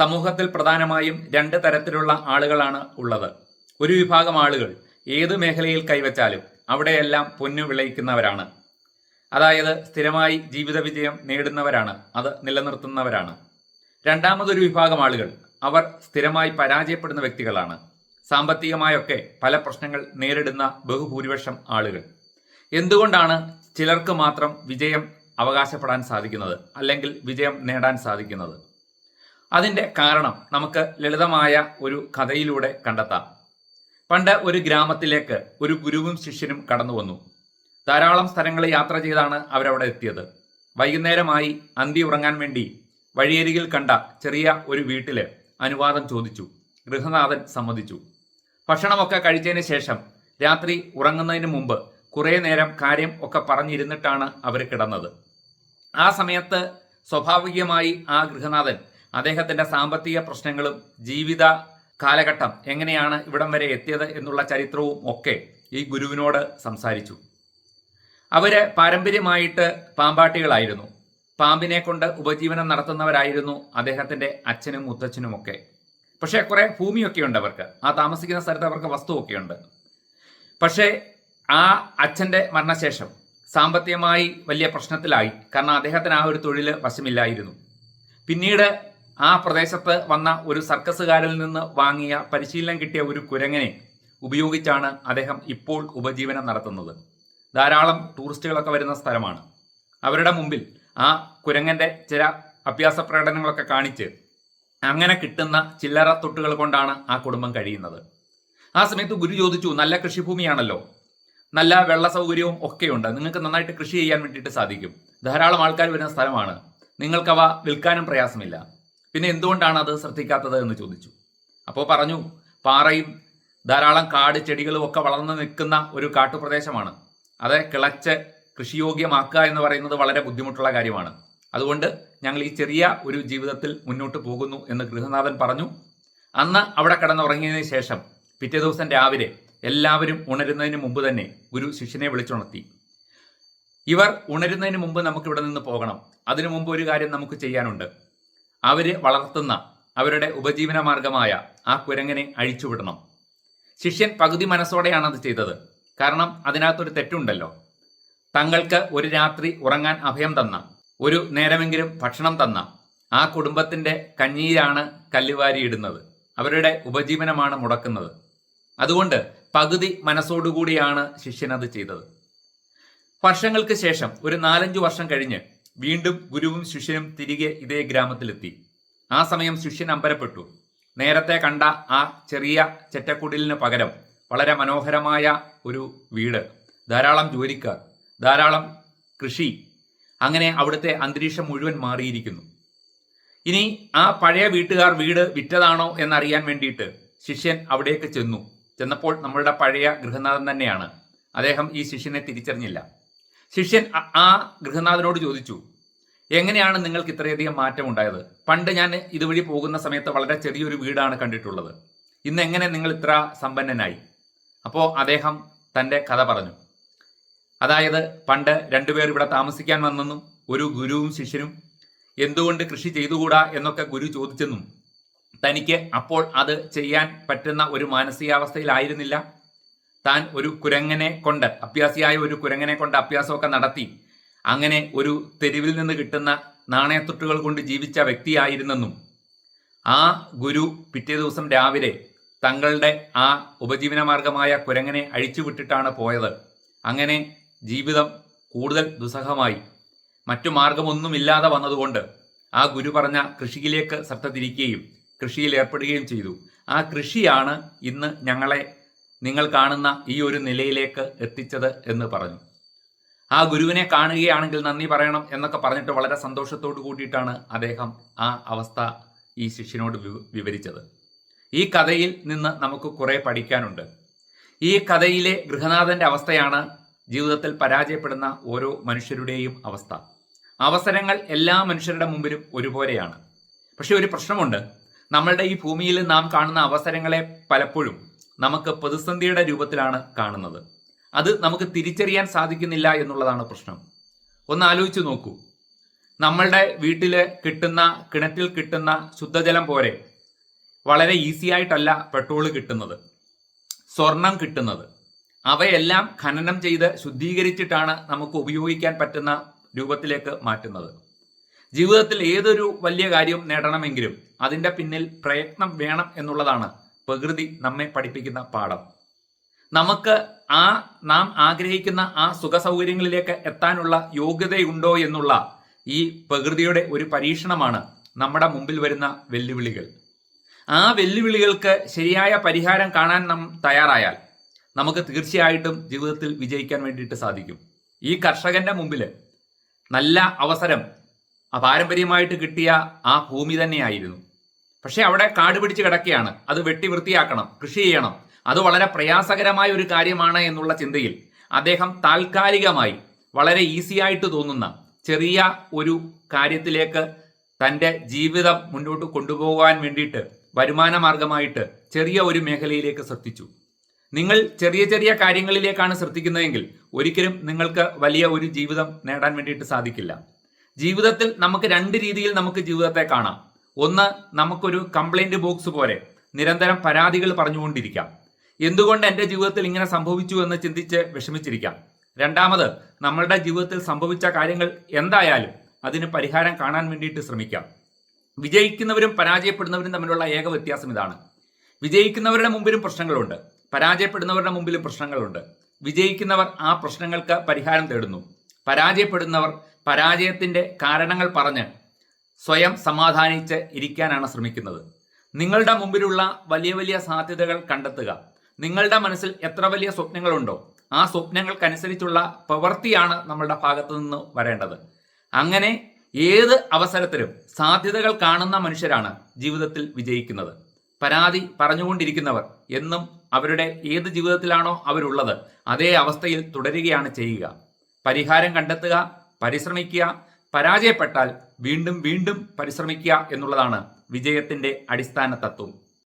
സമൂഹത്തിൽ പ്രധാനമായും രണ്ട് തരത്തിലുള്ള ആളുകളാണ് ഉള്ളത്. ഒരു വിഭാഗം ആളുകൾ ഏത് മേഖലയിൽ കൈവച്ചാലും അവിടെയെല്ലാം പൊന്നു വിളയിക്കുന്നവരാണ്. അതായത് സ്ഥിരമായി ജീവിത വിജയം നേടുന്നവരാണ് അത് നിലനിർത്തുന്നവരാണ്. രണ്ടാമതൊരു വിഭാഗം ആളുകൾ അവർ സ്ഥിരമായി പരാജയപ്പെടുന്ന വ്യക്തികളാണ്. സാമ്പത്തികമായൊക്കെ പല പ്രശ്നങ്ങൾ നേരിടുന്ന ബഹുഭൂരിപക്ഷം ആളുകൾ. എന്തുകൊണ്ടാണ് ചിലർക്ക് മാത്രം വിജയം അവകാശപ്പെടാൻ സാധിക്കുന്നത് അല്ലെങ്കിൽ വിജയം നേടാൻ സാധിക്കുന്നത്? അതിന്റെ കാരണം നമുക്ക് ലളിതമായ ഒരു കഥയിലൂടെ കണ്ടെത്താം. പണ്ട് ഒരു ഗ്രാമത്തിലേക്ക് ഒരു ഗുരുവും ശിഷ്യനും കടന്നു വന്നു. ധാരാളം സ്ഥലങ്ങൾ യാത്ര ചെയ്താണ് അവരവിടെ എത്തിയത്. വൈകുന്നേരമായി അന്തി ഉറങ്ങാൻ വേണ്ടി വഴിയരികിൽ കണ്ട ചെറിയ ഒരു വീട്ടിൽ അനുവാദം ചോദിച്ചു. ഗൃഹനാഥൻ സമ്മതിച്ചു. ഭക്ഷണമൊക്കെ കഴിച്ചതിന് ശേഷം രാത്രി ഉറങ്ങുന്നതിന് മുമ്പ് കുറേ നേരം കാര്യം ഒക്കെ പറഞ്ഞിരുന്നിട്ടാണ് അവർ കിടന്നത്. ആ സമയത്ത് സ്വാഭാവികമായി ആ ഗൃഹനാഥൻ അദ്ദേഹത്തിന്റെ സാമ്പത്തിക പ്രശ്നങ്ങളും ജീവിത കാലഘട്ടം എങ്ങനെയാണ് ഇവിടം വരെ എത്തിയത് എന്നുള്ള ചരിത്രവും ഒക്കെ ഈ ഗുരുവിനോട് സംസാരിച്ചു. അവർ പാരമ്പര്യമായിട്ട് പാമ്പാട്ടികളായിരുന്നു. പാമ്പിനെ കൊണ്ട് ഉപജീവനം നടത്തുന്നവരായിരുന്നു അദ്ദേഹത്തിന്റെ അച്ഛനും മുത്തച്ഛനും ഒക്കെ. പക്ഷേ കുറേ ഭൂമിയൊക്കെ ഉണ്ട് അവർക്ക്. ആ താമസിക്കുന്ന സ്ഥലത്ത് അവർക്ക് വസ്തുവൊക്കെ ഉണ്ട്. പക്ഷേ ആ അച്ഛന്റെ മരണശേഷം സാമ്പത്തികമായി വലിയ പ്രശ്നത്തിലായി. കാരണം അദ്ദേഹത്തിന് ആ ഒരു തൊഴിൽ വശമില്ലായിരുന്നു. പിന്നീട് ആ പ്രദേശത്ത് വന്ന ഒരു സർക്കസുകാരിൽ നിന്ന് വാങ്ങിയ പരിശീലനം കിട്ടിയ ഒരു കുരങ്ങനെ ഉപയോഗിച്ചാണ് അദ്ദേഹം ഇപ്പോൾ ഉപജീവനം നടത്തുന്നത്. ധാരാളം ടൂറിസ്റ്റുകളൊക്കെ വരുന്ന സ്ഥലമാണ്. അവരുടെ മുമ്പിൽ ആ കുരങ്ങന്റെ ചില അഭ്യാസ പ്രകടനങ്ങളൊക്കെ കാണിച്ച് അങ്ങനെ കിട്ടുന്ന ചില്ലറ തൊട്ടുകൾ കൊണ്ടാണ് ആ കുടുംബം കഴിയുന്നത്. ആ സമയത്ത് ഗുരു ചോദിച്ചു നല്ല കൃഷിഭൂമിയാണല്ലോ. നല്ല വെള്ള സൗകര്യവും ഒക്കെയുണ്ട്. നിങ്ങൾക്ക് നന്നായിട്ട് കൃഷി ചെയ്യാൻ വേണ്ടിയിട്ട് സാധിക്കും. ധാരാളം ആൾക്കാർ വരുന്ന സ്ഥലമാണ്. നിങ്ങൾക്കവ വിൽക്കാനും പ്രയാസമില്ല. പിന്നെ എന്തുകൊണ്ടാണ് അത് ശ്രദ്ധിക്കാത്തത് എന്ന് ചോദിച്ചു. അപ്പോൾ പറഞ്ഞു പാറയും ധാരാളം കാട് ചെടികളും ഒക്കെ വളർന്നു നിൽക്കുന്ന ഒരു കാട്ടുപ്രദേശമാണ്. അത് കിളച്ച് കൃഷിയോഗ്യമാക്കുക എന്ന് പറയുന്നത് വളരെ ബുദ്ധിമുട്ടുള്ള കാര്യമാണ്. അതുകൊണ്ട് ഞങ്ങൾ ഈ ചെറിയ ഒരു ജീവിതത്തിൽ മുന്നോട്ട് പോകുന്നു എന്ന് ഗൃഹനാഥൻ പറഞ്ഞു. അന്ന് അവിടെ കിടന്നുറങ്ങിയതിന് ശേഷം പിറ്റേ ദിവസം രാവിലെ എല്ലാവരും ഉണരുന്നതിന് മുമ്പ് തന്നെ ഗുരു ശിഷ്യനെ വിളിച്ചുണർത്തി. ഇവർ ഉണരുന്നതിന് മുമ്പ് നമുക്കിവിടെ നിന്ന് പോകണം. അതിനു മുമ്പ് ഒരു കാര്യം നമുക്ക് ചെയ്യാനുണ്ട്. അവർ വളർത്തുന്ന അവരുടെ ഉപജീവന മാർഗമായ ആ കുരങ്ങനെ അഴിച്ചുവിടണം ശിഷ്യൻ പകുതി മനസ്സോടെയാണ് അത് ചെയ്തത്. കാരണം അതിനകത്തൊരു തെറ്റുണ്ടല്ലോ. തങ്ങൾക്ക് ഒരു രാത്രി ഉറങ്ങാൻ അഭയം തന്ന ഒരു നേരമെങ്കിലും ഭക്ഷണം തന്ന ആ കുടുംബത്തിന്റെ കഞ്ഞിയിലാണ് കല്ലുവാരിയിടുന്നത് അവരുടെ ഉപജീവനമാണ് മുടക്കുന്നത്. അതുകൊണ്ട് പകുതി മനസ്സോടുകൂടിയാണ് ശിഷ്യൻ അത് ചെയ്തത്. വർഷങ്ങൾക്ക് ശേഷം ഒരു നാലഞ്ചു വർഷം കഴിഞ്ഞ് വീണ്ടും ഗുരുവും ശിഷ്യനും തിരികെ ഇതേ ഗ്രാമത്തിലെത്തി. ആ സമയം ശിഷ്യൻ അമ്പരപ്പെട്ടു. നേരത്തെ കണ്ട ആ ചെറിയ ചെറ്റക്കുടിലിന് പകരം വളരെ മനോഹരമായ ഒരു വീട്. ധാരാളം ജോലിക്കാർ ധാരാളം കൃഷി. അങ്ങനെ അവിടുത്തെ അന്തരീക്ഷം മുഴുവൻ മാറിയിരിക്കുന്നു. ഇനി ആ പഴയ വീട്ടുകാർ വീട് വിറ്റതാണോ എന്നറിയാൻ വേണ്ടിയിട്ട് ശിഷ്യൻ അവിടേക്ക് ചെന്നു. ചെന്നപ്പോൾ നമ്മളുടെ പഴയ ഗൃഹനാഥൻ തന്നെയാണ്. അദ്ദേഹം ഈ ശിഷ്യനെ തിരിച്ചറിഞ്ഞില്ല. ശിഷ്യൻ ആ ഗൃഹനാഥനോട് ചോദിച്ചു എങ്ങനെയാണ് നിങ്ങൾക്ക് ഇത്രയധികം മാറ്റം ഉണ്ടായത് പണ്ട് ഞാൻ ഇതുവഴി പോകുന്ന സമയത്ത് വളരെ ചെറിയൊരു വീടാണ് കണ്ടിട്ടുള്ളത്. ഇന്ന് എങ്ങനെ നിങ്ങൾ ഇത്ര സമ്പന്നനായി? അപ്പോൾ അദ്ദേഹം തന്റെ കഥ പറഞ്ഞു. അതായത് പണ്ട് രണ്ടുപേർ ഇവിടെ താമസിക്കാൻ വന്നെന്നും ഒരു ഗുരുവും ശിഷ്യനും എന്തുകൊണ്ട് കൃഷി ചെയ്തുകൂടാ എന്നൊക്കെ ഗുരു ചോദിച്ചെന്നും തനിക്ക് അപ്പോൾ അത് ചെയ്യാൻ പറ്റുന്ന ഒരു മാനസികാവസ്ഥയിലായിരുന്നില്ല. താൻ ഒരു കുരങ്ങനെ കൊണ്ട് അഭ്യാസിയായ ഒരു കുരങ്ങനെ കൊണ്ട് അഭ്യാസമൊക്കെ നടത്തി. അങ്ങനെ ഒരു തെരുവിൽ നിന്ന് കിട്ടുന്ന നാണയത്തൊട്ടുകൾ കൊണ്ട് ജീവിച്ച വ്യക്തിയായിരുന്നെന്നും ആ ഗുരു പിറ്റേ ദിവസം രാവിലെ തങ്ങളുടെ ആ ഉപജീവന മാർഗമായ കുരങ്ങനെ അഴിച്ചുവിട്ടിട്ടാണ് പോയത്. അങ്ങനെ ജീവിതം കൂടുതൽ ദുസ്സഹമായി. മറ്റു മാർഗമൊന്നുമില്ലാതെ വന്നതുകൊണ്ട് ആ ഗുരു പറഞ്ഞ കൃഷിയിലേക്ക് ശ്രദ്ധ തിരിക്കുകയും കൃഷിയിൽ ഏർപ്പെടുകയും ചെയ്തു. ആ കൃഷിയാണ് ഇന്ന് ഞങ്ങളെ നിങ്ങൾ കാണുന്ന ഈ ഒരു നിലയിലേക്ക് എത്തിച്ചത് എന്ന് പറഞ്ഞു. ആ ഗുരുവിനെ കാണുകയാണെങ്കിൽ നന്ദി പറയണം എന്നൊക്കെ പറഞ്ഞിട്ട് വളരെ സന്തോഷത്തോടു കൂടിയിട്ടാണ് അദ്ദേഹം ആ അവസ്ഥ ഈ ശിഷ്യനോട് വിവ- വിവരിച്ചത്. ഈ കഥയിൽ നിന്ന് നമുക്ക് കുറെ പഠിക്കാനുണ്ട്. ഈ കഥയിലെ ഗൃഹനാഥന്റെ അവസ്ഥയാണ് ജീവിതത്തിൽ പരാജയപ്പെടുന്ന ഓരോ മനുഷ്യരുടെയും അവസ്ഥ. അവസരങ്ങൾ എല്ലാ മനുഷ്യരുടെ മുമ്പിലും ഒരുപോലെയാണ്. പക്ഷെ ഒരു പ്രശ്നമുണ്ട്. നമ്മളുടെ ഈ ഭൂമിയിൽ നാം കാണുന്ന അവസരങ്ങളെ പലപ്പോഴും നമുക്ക് പ്രതിസന്ധിയുടെ രൂപത്തിലാണ് കാണുന്നത്. അത് നമുക്ക് തിരിച്ചറിയാൻ സാധിക്കുന്നില്ല എന്നുള്ളതാണ് പ്രശ്നം. ഒന്ന് ആലോചിച്ച് നോക്കൂ. നമ്മളുടെ വീട്ടിൽ കിട്ടുന്ന കിണറ്റിൽ കിട്ടുന്ന ശുദ്ധജലം പോലെ വളരെ ഈസി ആയിട്ടല്ല പെട്രോൾ കിട്ടുന്നത്. സ്വർണം കിട്ടുന്നത്. അവയെല്ലാം ഖനനം ചെയ്ത് ശുദ്ധീകരിച്ചിട്ടാണ് നമുക്ക് ഉപയോഗിക്കാൻ പറ്റുന്ന രൂപത്തിലേക്ക് മാറ്റുന്നത്. ജീവിതത്തിൽ ഏതൊരു വലിയ കാര്യം നേടണമെങ്കിലും അതിന്റെ പിന്നിൽ പ്രയത്നം വേണം എന്നുള്ളതാണ് പ്രകൃതി നമ്മെ പഠിപ്പിക്കുന്ന പാഠം. നമുക്ക് ആ നാം ആഗ്രഹിക്കുന്ന ആ സുഖ സൗകര്യങ്ങളിലേക്ക് എത്താനുള്ള യോഗ്യതയുണ്ടോ എന്നുള്ള ഈ പ്രകൃതിയുടെ ഒരു പരീക്ഷണമാണ് നമ്മുടെ മുമ്പിൽ വരുന്ന വെല്ലുവിളികൾ. ആ വെല്ലുവിളികൾക്ക് ശരിയായ പരിഹാരം കാണാൻ നാം തയ്യാറായാൽ നമുക്ക് തീർച്ചയായിട്ടും ജീവിതത്തിൽ വിജയിക്കാൻ വേണ്ടിയിട്ട് സാധിക്കും. ഈ കർഷകന്റെ മുമ്പിൽ നല്ല അവസരം പാരമ്പര്യമായിട്ട് കിട്ടിയ ആ ഭൂമി തന്നെയായിരുന്നു. പക്ഷെ അവിടെ കാട് പിടിച്ച് കിടക്കുകയാണ് അത് വെട്ടി വൃത്തിയാക്കണം കൃഷി ചെയ്യണം. അത് വളരെ പ്രയാസകരമായ ഒരു കാര്യമാണ് എന്നുള്ള ചിന്തയിൽ അദ്ദേഹം താൽക്കാലികമായി വളരെ ഈസി ആയിട്ട് തോന്നുന്ന ചെറിയ ഒരു കാര്യത്തിലേക്ക് തന്റെ ജീവിതം മുന്നോട്ട് കൊണ്ടുപോകാൻ വേണ്ടിയിട്ട് വരുമാന മാർഗമായിട്ട് ചെറിയ ഒരു മേഖലയിലേക്ക് ശ്രദ്ധിച്ചു. നിങ്ങൾ ചെറിയ ചെറിയ കാര്യങ്ങളിലേക്കാണ് ശ്രദ്ധിക്കുന്നതെങ്കിൽ ഒരിക്കലും നിങ്ങൾക്ക് വലിയ ഒരു ജീവിതം നേടാൻ വേണ്ടിയിട്ട് സാധിക്കില്ല. ജീവിതത്തിൽ നമുക്ക് രണ്ട് രീതിയിൽ നമുക്ക് ജീവിതത്തെ കാണാം. ഒന്ന് നമുക്കൊരു കംപ്ലൈന്റ് ബോക്സ് പോലെ നിരന്തരം പരാതികൾ പറഞ്ഞുകൊണ്ടിരിക്കാം. എന്തുകൊണ്ട് എന്റെ ജീവിതത്തിൽ ഇങ്ങനെ സംഭവിച്ചു എന്ന് ചിന്തിച്ച് വിഷമിച്ചിരിക്കാം. രണ്ടാമത് നമ്മളുടെ ജീവിതത്തിൽ സംഭവിച്ച കാര്യങ്ങൾ എന്തായാലും അതിന് പരിഹാരം കാണാൻ വേണ്ടിയിട്ട് ശ്രമിക്കാം. വിജയിക്കുന്നവരും പരാജയപ്പെടുന്നവരും തമ്മിലുള്ള ഏക വ്യത്യാസം ഇതാണ്. വിജയിക്കുന്നവരുടെ മുമ്പിലും പ്രശ്നങ്ങളുണ്ട്. പരാജയപ്പെടുന്നവരുടെ മുമ്പിലും പ്രശ്നങ്ങളുണ്ട്. വിജയിക്കുന്നവർ ആ പ്രശ്നങ്ങൾക്ക് പരിഹാരം തേടുന്നു. പരാജയപ്പെടുന്നവർ പരാജയത്തിന്റെ കാരണങ്ങൾ പറഞ്ഞ് സ്വയം സമാധാനിച്ച് ഇരിക്കാനാണ് ശ്രമിക്കുന്നത്. നിങ്ങളുടെ മുമ്പിലുള്ള വലിയ വലിയ സാധ്യതകൾ കണ്ടെത്തുക. നിങ്ങളുടെ മനസ്സിൽ എത്ര വലിയ സ്വപ്നങ്ങളുണ്ടോ ആ സ്വപ്നങ്ങൾക്കനുസരിച്ചുള്ള പ്രവൃത്തിയാണ് നമ്മളുടെ ഭാഗത്തു നിന്ന് വരേണ്ടത്. അങ്ങനെ ഏത് അവസരത്തിലും സാധ്യതകൾ കാണുന്ന മനുഷ്യരാണ് ജീവിതത്തിൽ വിജയിക്കുന്നത്. പരാതി പറഞ്ഞുകൊണ്ടിരിക്കുന്നവർ എന്നും അവരുടെ ഏത് ജീവിതത്തിലാണോ അവരുള്ളത് അതേ അവസ്ഥയിൽ തുടരുകയാണ് ചെയ്യുക. പരിഹാരം കണ്ടെത്തുക പരിശ്രമിക്കുക പരാജയപ്പെട്ടാൽ വീണ്ടും വീണ്ടും പരിശ്രമിക്കുക എന്നുള്ളതാണ് വിജയത്തിന്റെ അടിസ്ഥാന തത്വം.